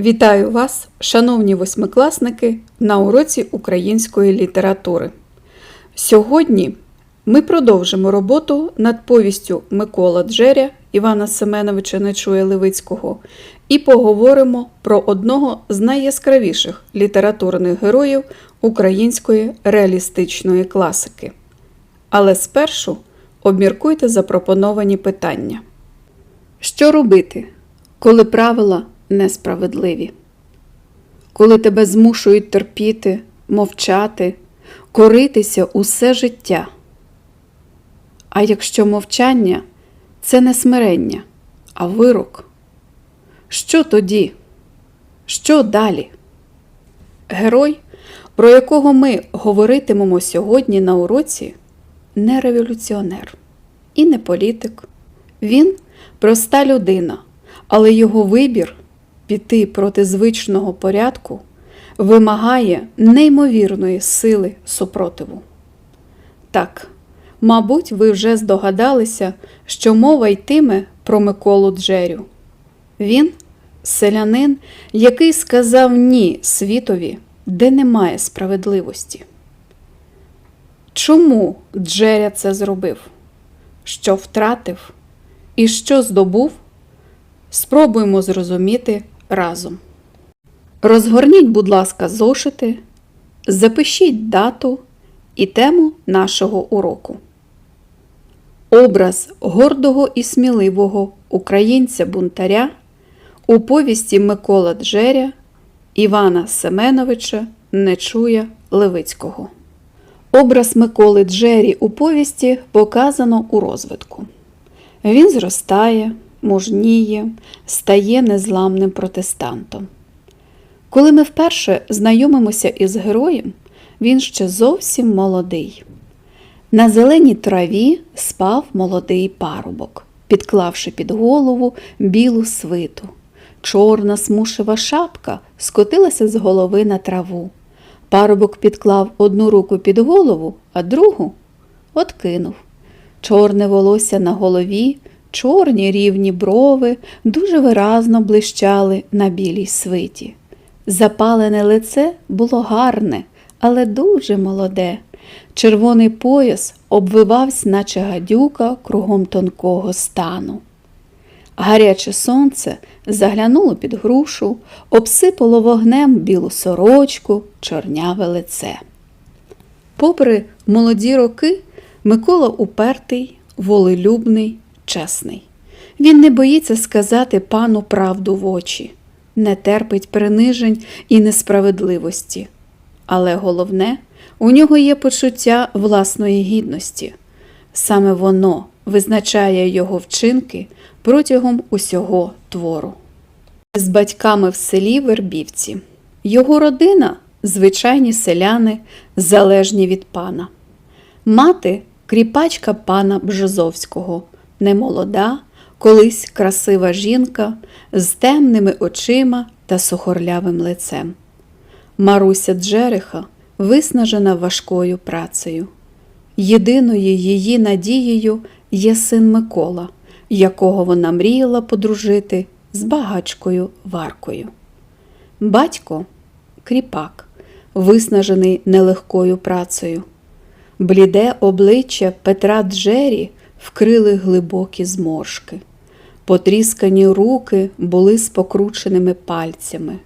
Вітаю вас, шановні восьмикласники, на уроці української літератури. Сьогодні ми продовжимо роботу над повістю Микола Джеря Івана Семеновича Нечуя Левицького і поговоримо про одного з найяскравіших літературних героїв української реалістичної класики. Але спершу обміркуйте запропоновані питання. Що робити, коли правила несправедливі? Коли тебе змушують терпіти, мовчати, коритися усе життя? А якщо мовчання це не смирення, а вирок? Що тоді? Що далі? Герой, про якого ми говоритимемо сьогодні на уроці, не революціонер і не політик. Він проста людина, але його вибір піти проти звичного порядку вимагає неймовірної сили супротиву. Так, мабуть, ви вже здогадалися, що мова йтиме про Миколу Джерю. Він селянин, який сказав ні світові, де немає справедливості. Чому Джеря це зробив? Що втратив і що здобув? Спробуємо зрозуміти разом. Розгорніть, будь ласка, зошити, запишіть дату і тему нашого уроку. Образ гордого і сміливого українця-бунтаря у повісті Микола Джеря Івана Семеновича Нечуя Левицького. Образ Миколи Джері у повісті показано у розвитку. Він зростає, мужніє, стає незламним протестантом. Коли ми вперше знайомимося із героєм, він ще зовсім молодий. На зеленій траві спав молодий парубок, підклавши під голову білу свиту. Чорна смушева шапка скотилася з голови на траву. Парубок підклав одну руку під голову, а другу откинув. Чорне волосся на голові, чорні рівні брови дуже виразно блищали на білій свиті. Запалене лице було гарне, але дуже молоде. Червоний пояс обвивався, наче гадюка кругом тонкого стану. Гаряче сонце заглянуло під грушу, обсипало вогнем білу сорочку, чорняве лице. Попри молоді роки, Микола упертий, волелюбний, чесний. Він не боїться сказати пану правду в очі, не терпить принижень і несправедливості. Але головне, у нього є почуття власної гідності. Саме воно визначає його вчинки протягом усього твору. З батьками в селі Вербівці. Його родина звичайні селяни, залежні від пана. Мати кріпачка пана Бжозовського, немолода, колись красива жінка з темними очима та сухорлявим лицем. Маруся Джериха виснажена важкою працею. Єдиною її надією є син Микола, якого вона мріяла подружити з багачкою Варкою. Батько кріпак, виснажений нелегкою працею. Бліде обличчя Петра Джері вкрили глибокі зморшки. Потріскані руки були з покрученими пальцями,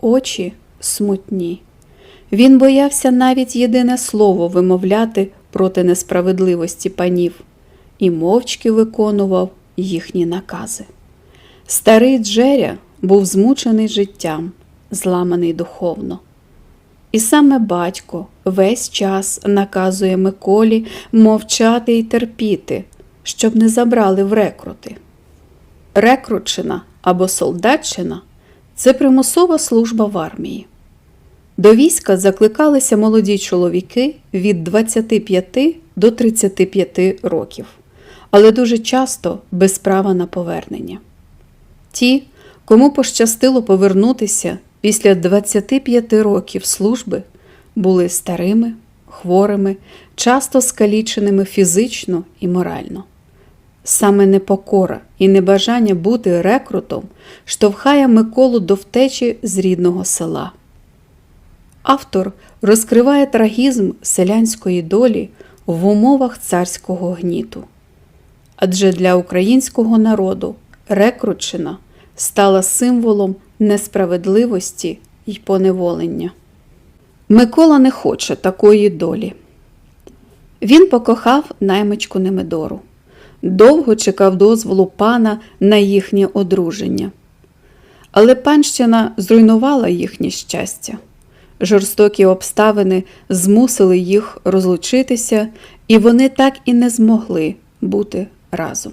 очі смутні. Він боявся навіть єдине слово вимовляти проти несправедливості панів і мовчки виконував їхні накази. Старий Джеря був змучений життям, зламаний духовно. І саме батько весь час наказує Миколі мовчати і терпіти, щоб не забрали в рекрути. Рекрутчина або солдатчина це примусова служба в армії. До війська закликалися молоді чоловіки від 25 до 35 років, але дуже часто без права на повернення. Ті, кому пощастило повернутися після 25 років служби, були старими, хворими, часто скаліченими фізично і морально. Саме непокора і небажання бути рекрутом штовхає Миколу до втечі з рідного села. Автор розкриває трагізм селянської долі в умовах царського гніту. Адже для українського народу рекрутчина стала символом несправедливості й поневолення. Микола не хоче такої долі. Він покохав наймичку Немедору. Довго чекав дозволу пана на їхнє одруження. Але панщина зруйнувала їхнє щастя. Жорстокі обставини змусили їх розлучитися, і вони так і не змогли бути разом.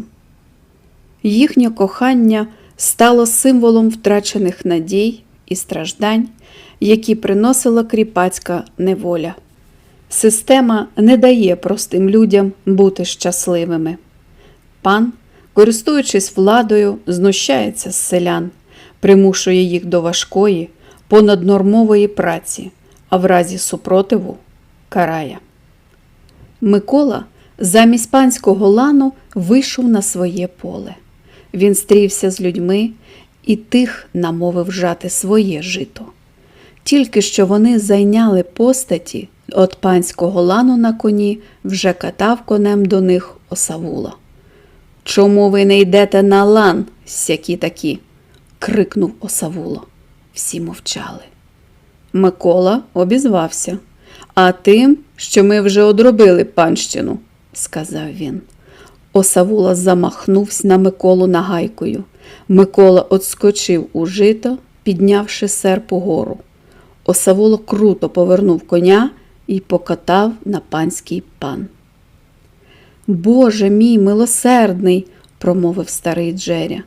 Їхнє кохання стало символом втрачених надій і страждань, які приносила кріпацька неволя. Система не дає простим людям бути щасливими. Пан, користуючись владою, знущається з селян, примушує їх до важкої, понаднормової праці, а в разі супротиву карає. Микола замість панського лану вийшов на своє поле. Він стрівся з людьми і тих намовив жати своє жито. Тільки що вони зайняли постаті, от панського лану на коні вже катав конем до них осавула. Чому ви не йдете на лан, сякі такі? крикнув осавуло. Всі мовчали. Микола обізвався. А тим, що ми вже одробили панщину, сказав він. Осавула замахнувся на Миколу нагайкою. Микола отскочив у жито, піднявши серп угору. Осавуло круто повернув коня і покатав на панський пан. Боже мій милосердний, промовив старий Джеря.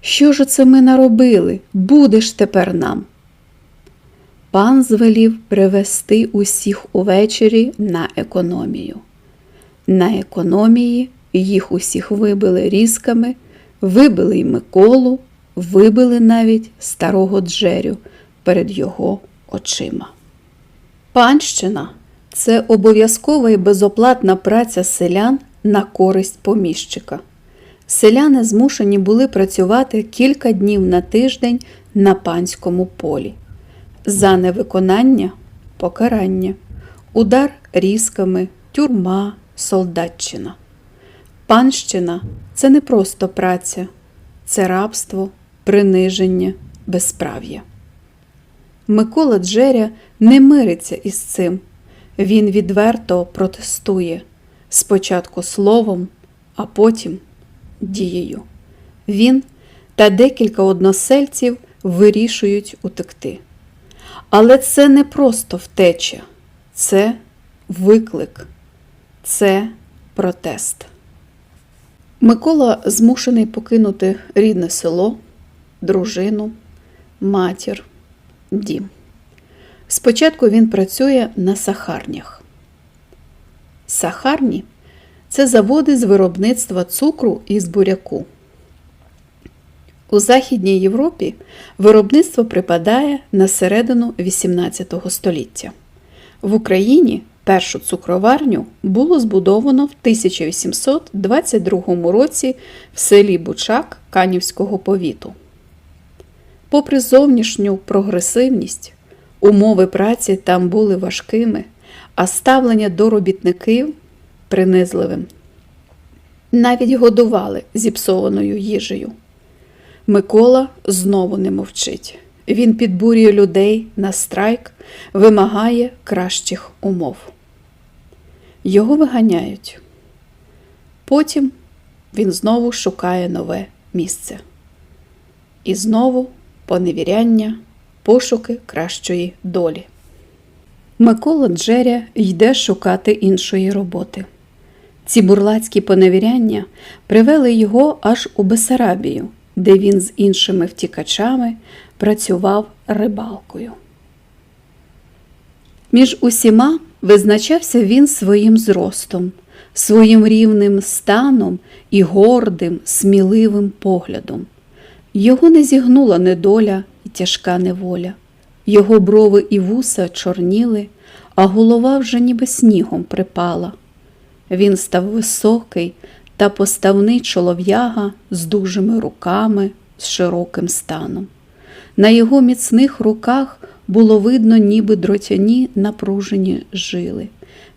Що ж це ми наробили? Будеш тепер нам. Пан звелів привести усіх увечері на економію. На економії їх усіх вибили різками, вибили й Миколу, вибили навіть старого Джерю перед його очима. Панщина це обов'язкова і безоплатна праця селян на користь поміщика. Селяни змушені були працювати кілька днів на тиждень на панському полі. За невиконання покарання, удар різками, тюрма, солдатчина. Панщина це не просто праця, це рабство, приниження, безправ'я. Микола Джеря не мириться із цим. Він відверто протестує спочатку словом, а потім дією. Він та декілька односельців вирішують утекти. Але це не просто втеча, це виклик, це протест. Микола змушений покинути рідне село, дружину, матір, дім. Спочатку він працює на сахарнях. Сахарні це заводи з виробництва цукру із буряку. У Західній Європі виробництво припадає на середину XVIII століття. В Україні першу цукроварню було збудовано в 1822 році в селі Бучак Канівського повіту. Попри зовнішню прогресивність, умови праці там були важкими, а ставлення до робітників принизливим. Навіть годували зіпсованою їжею. Микола знову не мовчить. Він підбурює людей на страйк, вимагає кращих умов. Його виганяють. Потім він знову шукає нове місце. І знову поневіряння, пошуки кращої долі. Микола Джеря йде шукати іншої роботи. Ці бурлацькі поневіряння привели його аж у Бесарабію, де він з іншими втікачами працював рибалкою. Між усіма визначався він своїм зростом, своїм рівним станом і гордим, сміливим поглядом. Його не зігнула недоля і тяжка неволя. Його брови і вуса чорніли, а голова вже ніби снігом припала. Він став високий, та поставний чолов'яга з дужими руками, з широким станом. На його міцних руках було видно, ніби дротяні напружені жили.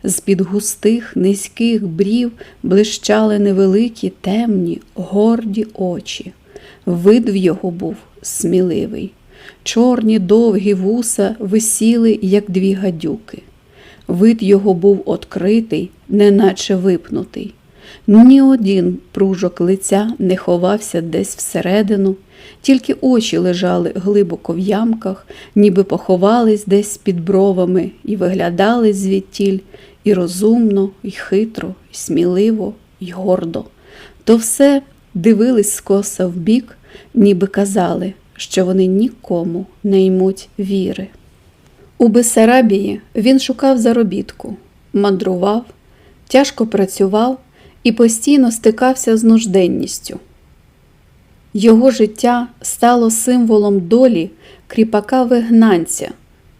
З-під густих, низьких брів блищали невеликі, темні, горді очі. Вид в його був сміливий. Чорні довгі вуса висіли, як дві гадюки. Вид його був откритий, неначе випнутий. Ні один пружок лиця не ховався десь всередину, тільки очі лежали глибоко в ямках, ніби поховались десь під бровами і виглядали звідтіль і розумно, і хитро, і сміливо, і гордо. То все дивились скоса вбік, ніби казали, що вони нікому не ймуть віри. У Бесарабії він шукав заробітку, мандрував, тяжко працював і постійно стикався з нужденністю. Його життя стало символом долі кріпака вигнанця,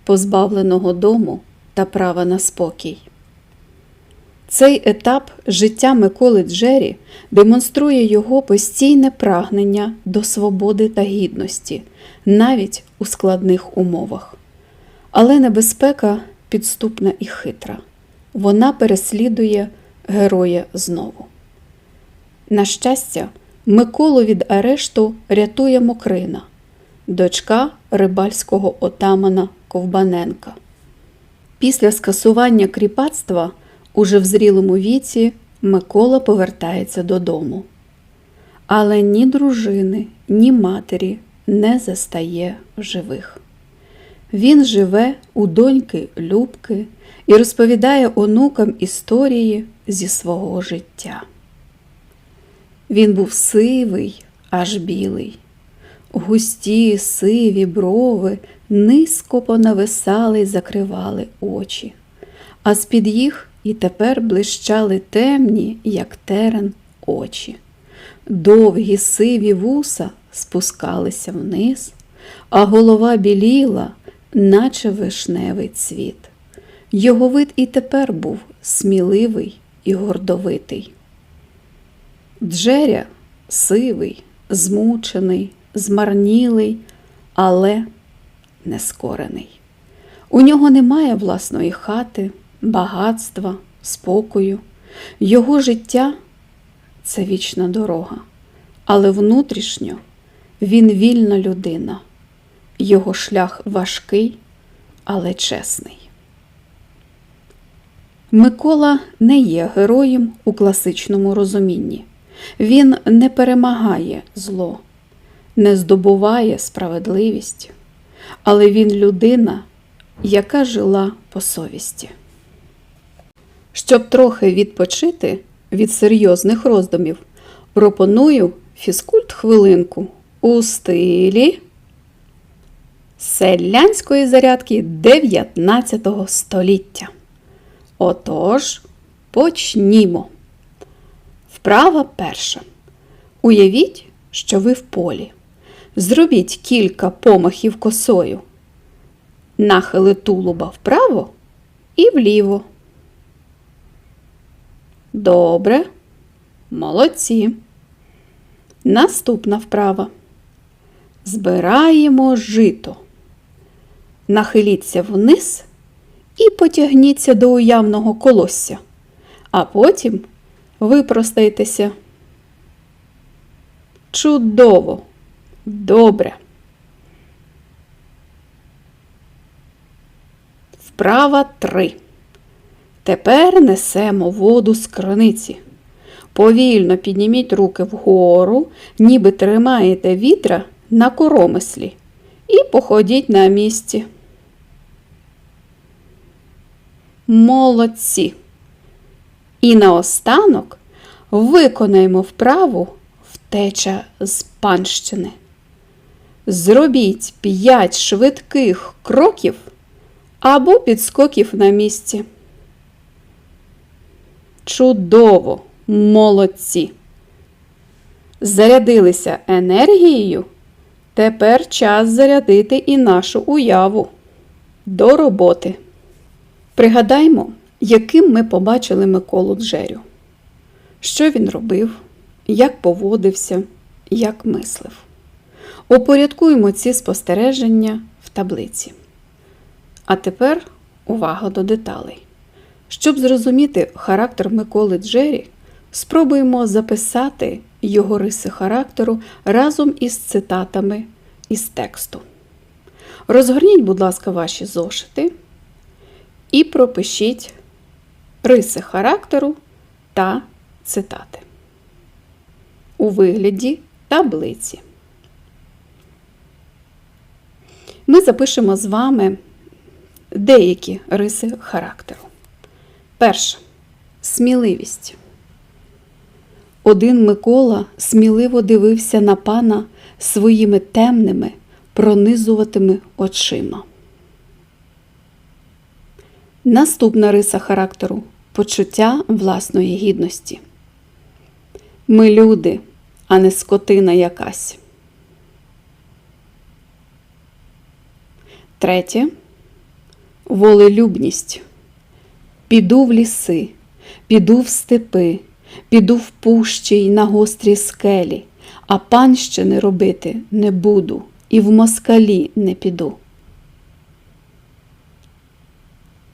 позбавленого дому та права на спокій. Цей етап життя Миколи Джері демонструє його постійне прагнення до свободи та гідності, навіть у складних умовах. Але небезпека підступна і хитра. Вона переслідує героя знову. На щастя, Миколу від арешту рятує Мокрина, дочка рибальського отамана Ковбаненка. Після скасування кріпацтва уже в зрілому віці Микола повертається додому. Але ні дружини, ні матері не застає живих. Він живе у доньки Любки і розповідає онукам історії зі свого життя. Він був сивий, аж білий. Густі, сиві брови низько понависали й закривали очі, а з-під їх і тепер блищали темні, як терен, очі. Довгі сиві вуса спускалися вниз, а голова біліла, наче вишневий цвіт. Його вид і тепер був сміливий і гордовитий. Джеря сивий, змучений, змарнілий, але нескорений. У нього немає власної хати, багатства, спокою. Його життя це вічна дорога, але внутрішньо він вільна людина. Його шлях важкий, але чесний. Микола не є героєм у класичному розумінні. Він не перемагає зло, не здобуває справедливість, але він людина, яка жила по совісті. Щоб трохи відпочити від серйозних роздумів, пропоную фізкульт хвилинку у стилі селянської зарядки 19 століття. Отож, почнімо. Вправа перша. Уявіть, що ви в полі. Зробіть кілька помахів косою. Нахили тулуба вправо і вліво. Добре. Молодці. Наступна вправа. Збираємо жито. Нахиліться вниз і потягніться до уявного колосся, а потім випростайтеся. Чудово, добре. Вправа 3. Тепер несемо воду з краниці. Повільно підніміть руки вгору, ніби тримаєте вітра на коромислі, і походіть на місці. Молодці! І наостанок виконаємо вправу втеча з панщини. Зробіть 5 швидких кроків або підскоків на місці. Чудово, молодці! Зарядилися енергією. Тепер час зарядити і нашу уяву. До роботи. Пригадаймо, яким ми побачили Миколу Джерю. що він робив, як поводився, як мислив. Упорядкуємо ці спостереження в таблиці. А тепер увага до деталей. Щоб зрозуміти характер Миколи Джері, спробуємо записати його риси характеру разом із цитатами із тексту. Розгорніть, будь ласка, ваші зошити і пропишіть риси характеру та цитати у вигляді таблиці. Ми запишемо з вами деякі риси характеру. Перше сміливість. Один Микола сміливо дивився на пана своїми темними, пронизуватими очима. Наступна риса характеру почуття власної гідності. Ми люди, а не скотина якась. Третє волелюбність. Піду в ліси, піду в степи, піду в пущі й на гострі скелі, а панщини робити не буду і в москалі не піду.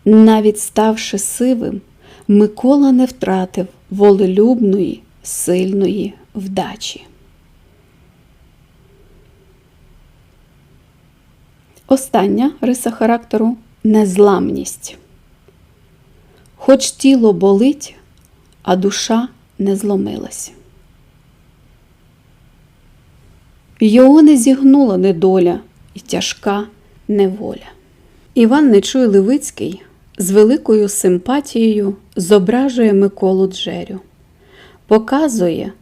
Навіть ставши сивим, Микола не втратив волелюбної, сильної вдачі. Остання риса характеру незламність. Хоч тіло болить, а душа не зломилась. Його не зігнула недоля і тяжка неволя. Іван Нечуй Левицький з великою симпатією зображує Миколу Джерю, показує,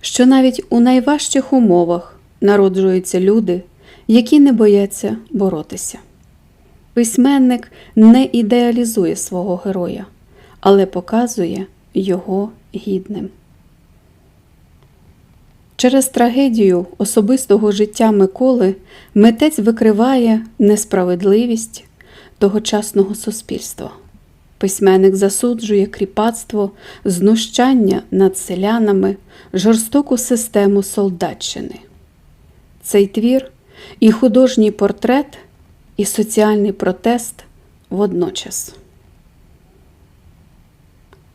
що навіть у найважчих умовах народжуються люди, які не бояться боротися. Письменник не ідеалізує свого героя, але показує його гідним. Через трагедію особистого життя Миколи митець викриває несправедливість тогочасного суспільства. Письменник засуджує кріпацтво, знущання над селянами, жорстоку систему солдатщини. Цей твір і художній портрет, і соціальний протест водночас.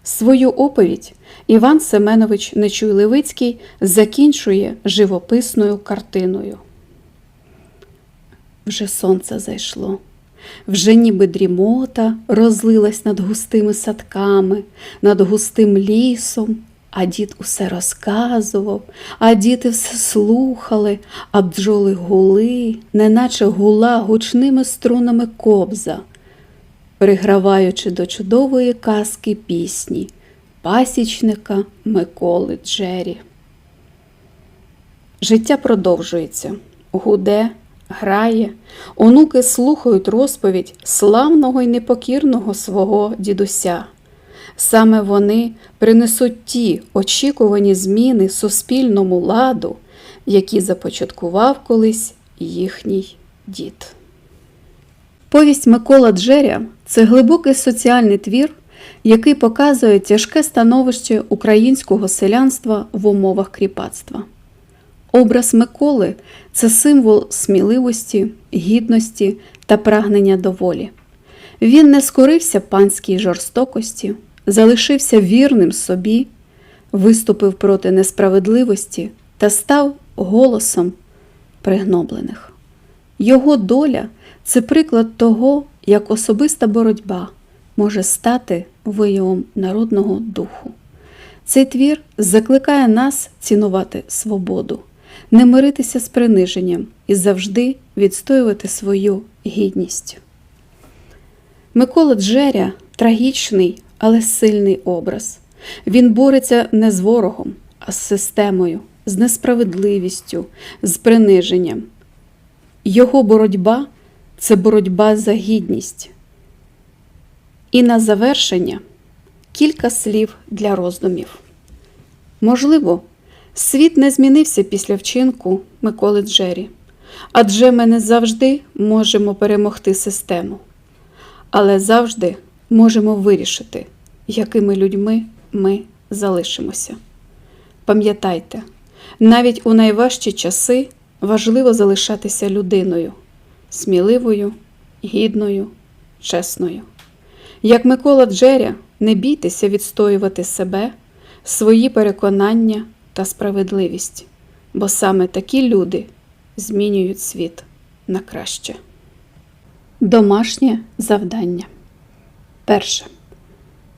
Свою оповідь Іван Семенович Нечуй Левицький закінчує живописною картиною. Вже сонце зайшло, вже ніби дрімота розлилась над густими садками, над густим лісом, а дід усе розказував, а діти все слухали, а бджоли гули, неначе гула гучними струнами кобза приграваючи до чудової казки пісні пасічника Миколи Джері. Життя продовжується, гуде, грає, онуки слухають розповідь славного й непокірного свого дідуся. Саме вони принесуть ті очікувані зміни суспільному ладу, які започаткував колись їхній дід. Повість Микола Джеря це глибокий соціальний твір, який показує тяжке становище українського селянства в умовах кріпацтва. Образ Миколи це символ сміливості, гідності та прагнення до волі. Він не скорився панській жорстокості, залишився вірним собі, виступив проти несправедливості та став голосом пригноблених. Його доля це приклад того, як особиста боротьба може стати виявом народного духу. Цей твір закликає нас цінувати свободу, не миритися з приниженням і завжди відстоювати свою гідність. Микола Джеря трагічний, але сильний образ. Він бореться не з ворогом, а з системою, з несправедливістю, з приниженням. Його боротьба це боротьба за гідність. І на завершення кілька слів для роздумів. Можливо, світ не змінився після вчинку Миколи Джері, адже ми не завжди можемо перемогти систему, але завжди можемо вирішити, якими людьми ми залишимося. Пам'ятайте, навіть у найважчі часи важливо залишатися людиною, сміливою, гідною, чесною. Як Микола Джеря, не бійтеся відстоювати себе, свої переконання та справедливість, бо саме такі люди змінюють світ на краще. Домашнє завдання. Перше.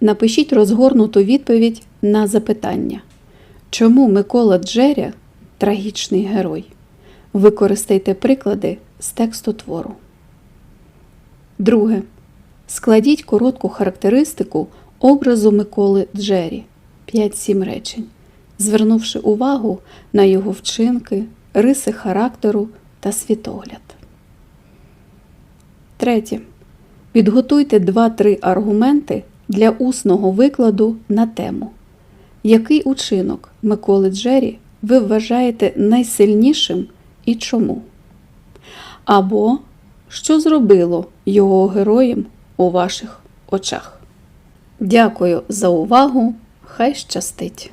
Напишіть розгорнуту відповідь на запитання, чому Микола Джеря трагічний герой. Використайте приклади з тексту твору. Друге. Складіть коротку характеристику образу Миколи Джері 5-7 речень, звернувши увагу на його вчинки, риси характеру та світогляд. Третє. Підготуйте 2-3 аргументи для усного викладу на тему. Який учинок Миколи Джері ви вважаєте найсильнішим і чому? Або що зробило його героєм у ваших очах? Дякую за увагу! Хай щастить!